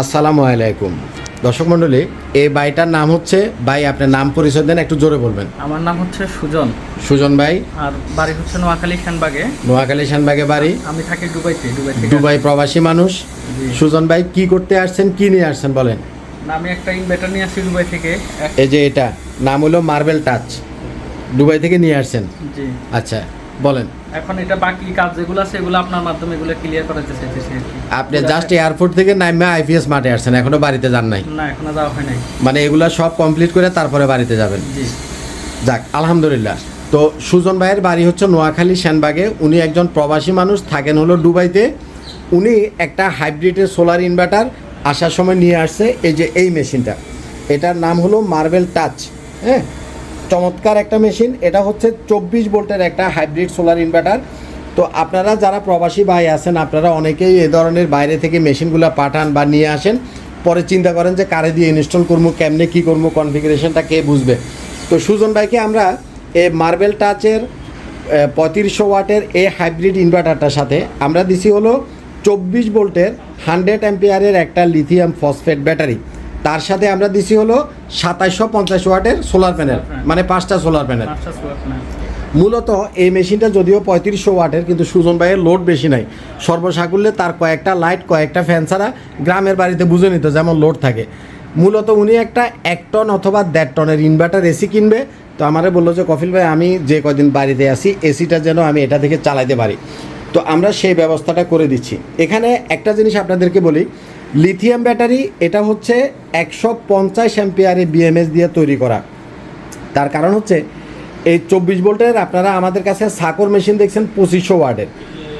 আসসালামু আলাইকুম। দর্শক মণ্ডলী এই বাড়িটার নাম হচ্ছে ভাই আপনার নাম পরিচয় দেন একটু জোরে বলবেন। আমার নাম হচ্ছে সুজন। সুজন ভাই। আর বাড়ি হচ্ছে নোয়াখালী খানবাগে নোয়াখালী শানবাগে বাড়ি? আমি থাকি দুবাইতে দুবাই দুবাই প্রবাসী মানুষ। সুজন ভাই কি করতে আসছেন কি নিয়ে আসছেন বলেন। না, আমি একটা ইনভার্টার নিয়ে আসছি দুবাই থেকে। এই যে এটা নাম হলো মার্বেল টাচ দুবাই থেকে নিয়ে আসছেন। জি। আচ্ছা বলেন। এখন এটা বাকি কাজ যেগুলো আছে এগুলো আপনার মাধ্যমে এগুলো ক্লিয়ার করাতে চাইতেছি আপনি জাস্ট এয়ারপোর্ট থেকে নামে আইপিএস মাঠে আসছেন এখনও বাড়িতে যান নাই? না এখনও যাওয়া হয় নাই। মানে এগুলা সব কমপ্লিট করে তারপরে বাড়িতে যাবেন? জি। যাক আলহামদুলিল্লাহ। তো সুজন ভাইয়ের বাড়ি হচ্ছে নোয়াখালী সেনবাগে। উনি একজন প্রবাসী মানুষ থাকেন হলো দুবাইতে। উনি একটা হাইব্রিডের সোলার ইনভার্টার আসার সময় নিয়ে আসছে এই যে এই মেশিনটা। এটার নাম হলো মার্বেল টাচ হ্যাঁ? চমৎকার একটা মেশিন। এটা হচ্ছে চব্বিশ ভোল্টের একটা হাইব্রিড সোলার ইনভার্টার। তো আপনারা যারা প্রবাসী ভাই আছেন, আপনারা অনেকেই এ ধরনের বাইরে থেকে মেশিনগুলো পাঠান বা নিয়ে আসেন। পরে চিন্তা করেন যে কারে দিয়ে ইনস্টল করব, কেমনে কী করব কনফিগারেশনটা কে বুঝবে? তো সুজন ভাইকে আমরা এ মার্বেল টাচের পঁয়ত্রিশশো ওয়াটের এই হাইব্রিড ইনভার্টারটার সাথে আমরা দিছি হলো চব্বিশ ভোল্টের হান্ড্রেড অ্যাম্পিয়ারের একটা লিথিয়াম ফসফেট ব্যাটারি তার সাথে আমরা দিছি হলো সাতাইশশো পঞ্চাশ ওয়াটের সোলার প্যানেল মানে পাঁচটা সোলার প্যানেল। মূলত এই মেশিনটা যদিও পঁয়ত্রিশশো ওয়াটের কিন্তু সুজন ভাইয়ের লোড বেশি নাই। সর্বসাকুল্যে তার কয়েকটা লাইট কয়েকটা ফ্যান ছাড়া গ্রামের বাড়িতে বুঝে নিত যেমন লোড থাকে। মূলত উনি একটা এক টন অথবা দেড় টনের ইনভার্টার এসি কিনবে। তো আমারে বলল যে কফিল ভাই আমি যে কদিন বাড়িতে আসি এসিটা যেন আমি এটা থেকে চালাইতে পারি। তো আমরা সেই ব্যবস্থাটা করে দিচ্ছি। এখানে একটা জিনিস আপনাদেরকে বলি লিথিয়াম ব্যাটারি, এটা হচ্ছে একশো পঞ্চাশ অ্যাম্পিয়ারে বিএমএস দিয়ে তৈরি করা। তার কারণ হচ্ছে, এই চব্বিশ ভোল্টের আপনারা আমাদের কাছে সাকর মেশিন দেখছেন পঁচিশশো ওয়ার্ডের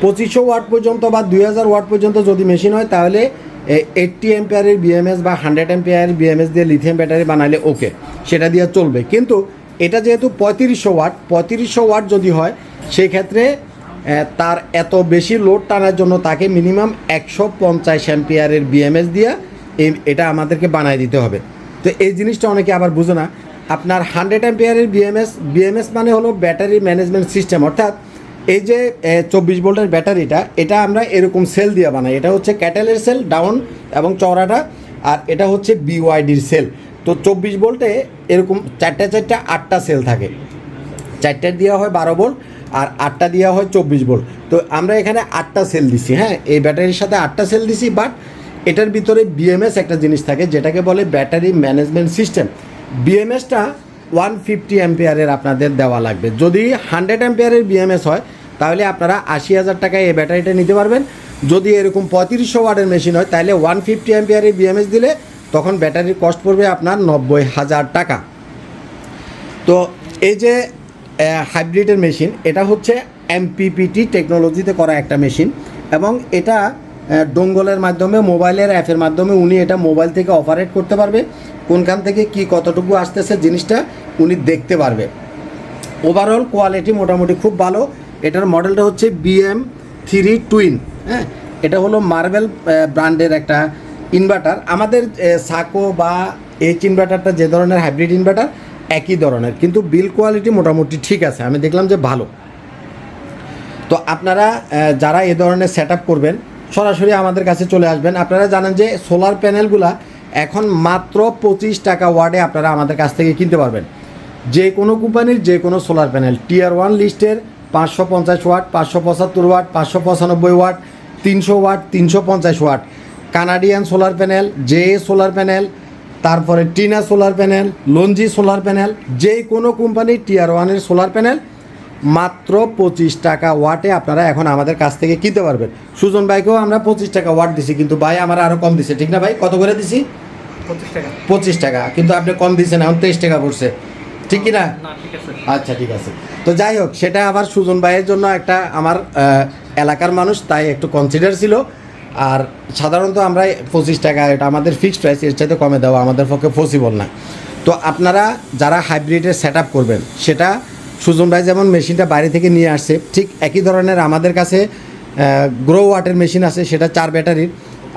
পঁচিশশো ওয়াট পর্যন্ত বা দুই হাজার ওয়াট পর্যন্ত যদি মেশিন হয়, তাহলে এইটটি এম্পিয়ারের বিএমএস বা হান্ড্রেড এম্পিয়ারের বিএমএস দিয়ে লিথিয়াম ব্যাটারি বানালে ওকে, সেটা দিয়ে চলবে। কিন্তু এটা যেহেতু পঁয়ত্রিশশো ওয়াট পঁয়ত্রিশশো ওয়াট যদি হয় সেই ক্ষেত্রে তার এত বেশি লোড টানার জন্য তাকে মিনিমাম একশো পঞ্চাশ অ্যাম্পিয়ারের বিএমএস দিয়ে এই, এটা আমাদেরকে বানায় দিতে হবে। তো এই জিনিসটা অনেকে আবার বুঝে না। আপনার হান্ড্রেড অ্যাম্পিয়ারের বিএমএস বিএমএস মানে হলো ব্যাটারি ম্যানেজমেন্ট সিস্টেম অর্থাৎ এই যে চব্বিশ ভোল্টের ব্যাটারিটা, এটা আমরা এরকম সেল দিয়ে বানাই। এটা হচ্ছে ক্যাটেলের সেল ডাউন এবং চওড়াটা, আর এটা হচ্ছে বিওয়াইডির সেল তো চব্বিশ ভোল্টে এরকম চারটা চারটা আটটা সেল থাকে। চারটা দেওয়া হয় বারো ভোল্ট আর আটটা দেওয়া হয় চব্বিশ ভোল্ট। তো আমরা এখানে আটটা সেল দিছি হ্যাঁ? এই ব্যাটারির সাথে আটটা সেল দিছি বাট এটার ভিতরে বিএমএস একটা জিনিস থাকে, যেটাকে বলে ব্যাটারি ম্যানেজমেন্ট সিস্টেম বিএমএসটা ওয়ান ফিফটি অ্যাম্পিয়ারের আপনাদের দেওয়া লাগবে। যদি হান্ড্রেড অ্যাম্পিয়ারের বিএমএস হয়, তাহলে আপনারা আশি হাজার টাকায় এই ব্যাটারিটা নিতে পারবেন। যদি এরকম পঁয়ত্রিশশো ওয়ার্ডের মেশিন হয়, তাহলে ওয়ান ফিফটি অ্যাম্পিয়ারের বিএমএস দিলে তখন ব্যাটারির কস্ট পড়বে আপনার নব্বই হাজার টাকা। তো এই যে হাইব্রিডের মেশিন এটা হচ্ছে এমপিপিটি টেকনোলজিতে করা একটা মেশিন এবং এটা ডোঙ্গলের মাধ্যমে মোবাইলের অ্যাপের মাধ্যমে উনি এটা মোবাইল থেকে অপারেট করতে পারবে, কোনখান থেকে কি কতটুকু আসতেছে জিনিসটা উনি দেখতে পারবে। ওভারঅল কোয়ালিটি মোটামুটি খুব ভালো, এটার মডেলটা হচ্ছে বিএম থ্রি টুইন হ্যাঁ? এটা হলো মার্বেল ব্র্যান্ডের একটা ইনভার্টার আমাদের সাকো বা এইচ ইনভার্টারটা যে ধরনের হাইব্রিড ইনভার্টার একই ধরনের, কিন্তু বিল কোয়ালিটি মোটামুটি ঠিক আছে, আমি দেখলাম যে ভালো। তো আপনারা যারা এ ধরনের সেট করবেন, সরাসরি আমাদের কাছে চলে আসবেন। আপনারা জানেন যে সোলার প্যানেলগুলা এখন মাত্র পঁচিশ টাকা ওয়ার্ডে আপনারা আমাদের কাছ থেকে কিনতে পারবেন। যে কোনো কোম্পানির যে কোনো সোলার প্যানেল টিয়ার ওয়ান লিস্টের পাঁচশো পঞ্চাশ ওয়াট, পাঁচশো পঁচাত্তর ওয়াট, পাঁচশো পঁচানব্বই ওয়াট, তিনশো ওয়াট, তিনশো পঞ্চাশ watt. Canadian solar panel J solar panel তারপরে Trina solar panel Longi solar panel যে কোনো কোম্পানির টিয়ার ওয়ানের সোলার প্যানেল মাত্র পঁচিশ টাকা ওয়াটে আপনারা এখন আমাদের কাছ থেকে কিনতে পারবেন। সুজন ভাইকেও আমরা পঁচিশ টাকা ওয়াট দিছি কিন্তু ভাই আমার আরও কম দিছে ঠিক না ভাই? কত করে দিছি? পঁচিশ টাকা। কিন্তু আপনি কম দিচ্ছেন এখন তেইশ টাকা পড়ছে। ঠিক কি না? আচ্ছা ঠিক আছে। তো যাই হোক সেটা আবার সুজন ভাইয়ের জন্য একটা আমার এলাকার মানুষ তাই একটু কনসিডার ছিল। আর সাধারণত আমরা পঁচিশ টাকা, এটা আমাদের ফিক্সড প্রাইস এর চাইতে কমে দেওয়া আমাদের পক্ষে পসিবল না। তো আপনারা যারা হাইব্রিডের সেট করবেন, সেটা সুজন ভাই যেমন মেশিনটা বাইরে থেকে নিয়ে আসছে, ঠিক একই ধরনের আমাদের কাছে গ্রো ওয়াটের মেশিন আছে, সেটা চার ব্যাটারির।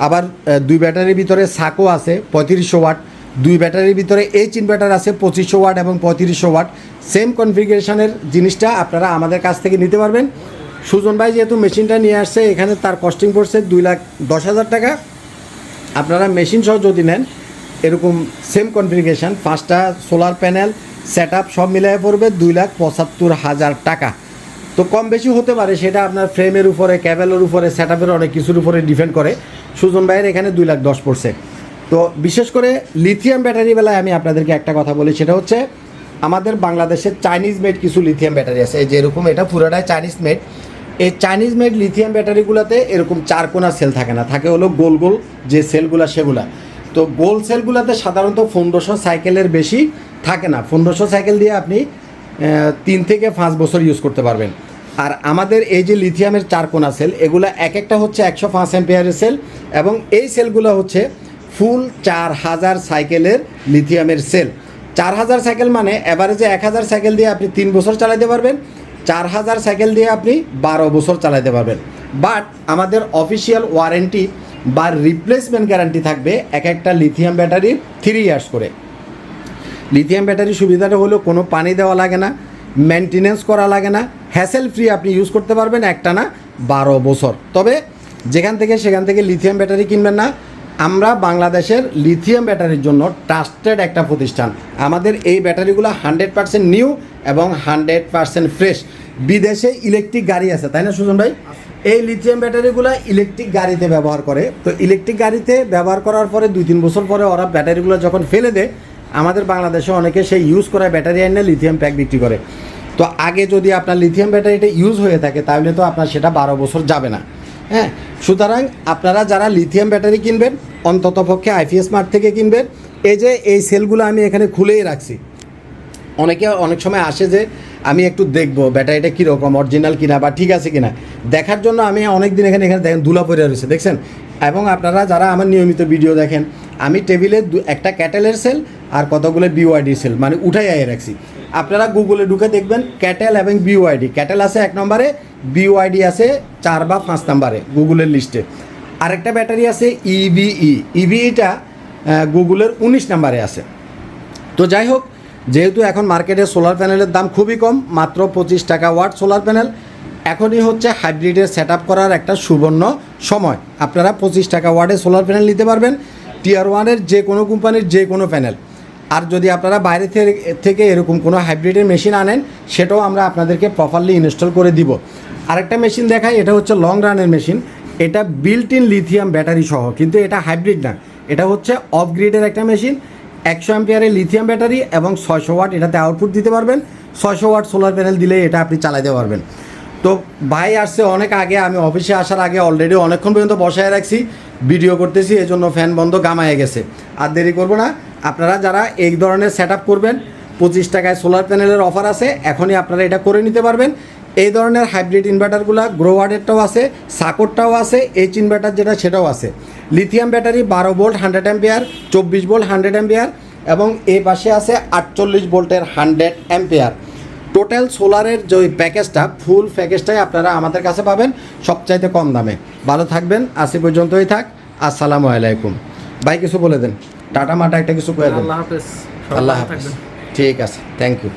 আবার দুই ব্যাটারির ভিতরে সাকো আছে, পঁয়ত্রিশশো ওয়াট। দুই ব্যাটারির ভিতরে এইচ ইনভার্টার আছে, পঁচিশশো ওয়াট এবং পঁয়ত্রিশশো ওয়াট। সেম কনফিগারেশনের জিনিসটা আপনারা আমাদের কাছ থেকে নিতে পারবেন। সুজন ভাই যেহেতু মেশিনটা নিয়ে আসছে, এখানে তার কস্টিং পড়ছে দুই লাখ দশ হাজার টাকা। আপনারা মেশিন সহ যদি নেন, এরকম সেম কনফিগারেশন পাঁচটা সোলার প্যানেল সেট সব মিলিয়ে পড়বে দুই লাখ পঁচাত্তর হাজার টাকা। তো কম বেশি হতে পারে, সেটা আপনার ফ্রেমের উপরে ক্যাবেলের উপরে সেট অনেক কিছুর উপরে ডিপেন্ড করে। সুজন ভাইয়ের এখানে দুই লাখ দশ পড়ছে। তো বিশেষ করে লিথিয়াম ব্যাটারি বেলায় আমি আপনাদেরকে একটা কথা বলি, সেটা হচ্ছে আমাদের বাংলাদেশের চাইনিজ মেড কিছু লিথিয়াম ব্যাটারি আছে। এই যেরকম এটা পুরোটাই চাইনিজ মেড এই চাইনিজ মেড লিথিয়াম ব্যাটারিগুলোতে এরকম চার কোনা সেল থাকে না। থাকে হলো গোল গোল যে সেলগুলা সেগুলা। তো গোল সেলগুলোতে সাধারণত পনেরোশো সাইকেলের বেশি থাকে না। পনেরোশো সাইকেল দিয়ে আপনি তিন থেকে পাঁচ বছর ইউজ করতে পারবেন। আর আমাদের এই যে লিথিয়ামের চার কোনা সেল এগুলো এক একটা হচ্ছে একশো পাঁচ এম্পিয়ারের সেল এবং এই সেলগুলো হচ্ছে ফুল চার হাজার সাইকেলের লিথিয়ামের সেল চার হাজার সাইকেল মানে অ্যাভারেজে এক হাজার সাইকেল দিয়ে আপনি তিন বছর চালাতে পারবেন। চার হাজার সাইকেল দিয়ে আপনি বারো বছর চালাতে পারবেন। বাট আমাদের অফিসিয়াল ওয়ারেন্টি বা রিপ্লেসমেন্ট গ্যারান্টি থাকবে এক একটা লিথিয়াম ব্যাটারি থ্রি ইয়ার্স করে। লিথিয়াম ব্যাটারির সুবিধাটা হলো কোনো পানি দেওয়া লাগে না মেনটেনেন্স করা লাগে না, হ্যাসেল ফ্রি আপনি ইউজ করতে পারবেন একটা না বারো বছর। তবে যেখান থেকে সেখান থেকে লিথিয়াম ব্যাটারি কিনবেন না আমরা বাংলাদেশের লিথিয়াম ব্যাটারির জন্য ট্রাস্টেড একটা প্রতিষ্ঠান। আমাদের এই ব্যাটারিগুলো হান্ড্রেড পার্সেন্ট নিউ এবং হান্ড্রেড পার্সেন্ট ফ্রেশ বিদেশে ইলেকট্রিক গাড়ি আছে তাই না সুজন ভাই? এই লিথিয়াম ব্যাটারিগুলো ইলেকট্রিক গাড়িতে ব্যবহার করে। তো ইলেকট্রিক গাড়িতে ব্যবহার করার পরে দুই তিন বছর পরে ওরা ব্যাটারিগুলো যখন ফেলে দেয় আমাদের বাংলাদেশে অনেকে সেই ইউজ করা ব্যাটারি এনে লিথিয়াম প্যাক বিক্রি করে। তো আগে যদি আপনার লিথিয়াম ব্যাটারিটা ইউজ হয়ে থাকে তাহলে তো আপনার সেটা বারো বছর যাবে না। হ্যাঁ সুতরাং আপনারা যারা লিথিয়াম ব্যাটারি কিনবেন, অন্তত পক্ষে আইপিএস মার্ট থেকে কিনবেন, এই যে এই সেলগুলো আমি এখানে খুলেই রাখছি। অনেকে অনেক সময় আসে যে, আমি একটু দেখব ব্যাটারিটা কীরকম অরিজিনাল কিনা বা ঠিক আছে কিনা? দেখার জন্য আমি অনেক দিন এখানে এখানে দেখেন দুলা পরে রয়েছে, দেখছেন? এবং আপনারা যারা আমার নিয়মিত ভিডিও দেখেন, আমি টেবিলে একটা ক্যাটেলের সেল আর কতগুলো বিওআইডি সেল মানে উঠাই আয়ে রাখছি। আপনারা গুগলে ঢুকে দেখবেন, ক্যাটেল এবং বিওআইডি ক্যাটেল আছে এক নম্বরে বিওআইডি আছে চার বা পাঁচ নাম্বারে গুগলের লিস্টে। আরেকটা ব্যাটারি আছে E ইভিই ইভিইটা গুগলের উনিশ নাম্বারে আছে। তো যাই হোক, যেহেতু এখন মার্কেটে সোলার প্যানেলের দাম খুবই কম, মাত্র পঁচিশ টাকা ওয়াট সোলার প্যানেল এখনই হচ্ছে হাইব্রিডের সেট করার একটা সুবর্ণ সময়। আপনারা পঁচিশ টাকা ওয়াটে সোলার প্যানেল নিতে পারবেন টিয়ার ওয়ানের যে কোনো কোম্পানির যে কোনো প্যানেল আর যদি আপনারা বাইরে থেকে এরকম কোনো হাইব্রিডের মেশিন আনেন, সেটাও আমরা আপনাদেরকে প্রপারলি ইনস্টল করে দিব। আরেকটা মেশিন দেখাই, এটা হচ্ছে লং রানের মেশিন। এটা বিল্ট ইন লিথিয়াম ব্যাটারি সহ, কিন্তু এটা হাইব্রিড না। এটা হচ্ছে অফ গ্রিডের একটা মেশিন। একশো অ্যাম্পিয়ারের লিথিয়াম ব্যাটারি এবং ছয়শো ওয়াট এটাতে আউটপুট দিতে পারবেন। ছয়শো ওয়াট সোলার প্যানেল দিলে এটা আপনি চালাতে পারবেন। তো ভাই আসছে অনেক আগে, আমি অফিসে আসার আগে অলরেডি অনেকক্ষণ পর্যন্ত বসায় রাখছি। ভিডিও করতেছি এই জন্য ফ্যান বন্ধ গামায় গেছে। আর দেরি করব না। আপনারা যারা এই ধরনের সেট করবেন, পঁচিশ টাকায় সোলার প্যানেলের অফার আছে, এখনই আপনারা এটা করে নিতে পারবেন। এই ধরনের হাইব্রিড ইনভার্টারগুলো গ্রোওয়ার্ডেরটাও আছে সাকোরটাও আছে এইচ ইনভার্টার যেটা সেটাও আছে। লিথিয়াম ব্যাটারি বারো ভোল্ট হান্ড্রেড অ্যাম্পিয়ার চব্বিশ ভোল্ট হান্ড্রেড অ্যাম্পিয়ার এবং এই পাশে আছে আটচল্লিশ ভোল্টের হান্ড্রেড অ্যাম্পিয়ার টোটাল সোলারের যে ওই প্যাকেজটা ফুল প্যাকেজটাই আপনারা আমাদের কাছে পাবেন সবচাইতে কম দামে। ভালো থাকবেন আশি পর্যন্তই থাক আসসালামু আলাইকুম। ভাই কিছু বলে দেন। টাটা মাটা একটা কিছু করে দেন। আল্লাহ হাফেজ। আল্লাহ হাফিজ। ঠিক আছে থ্যাংক ইউ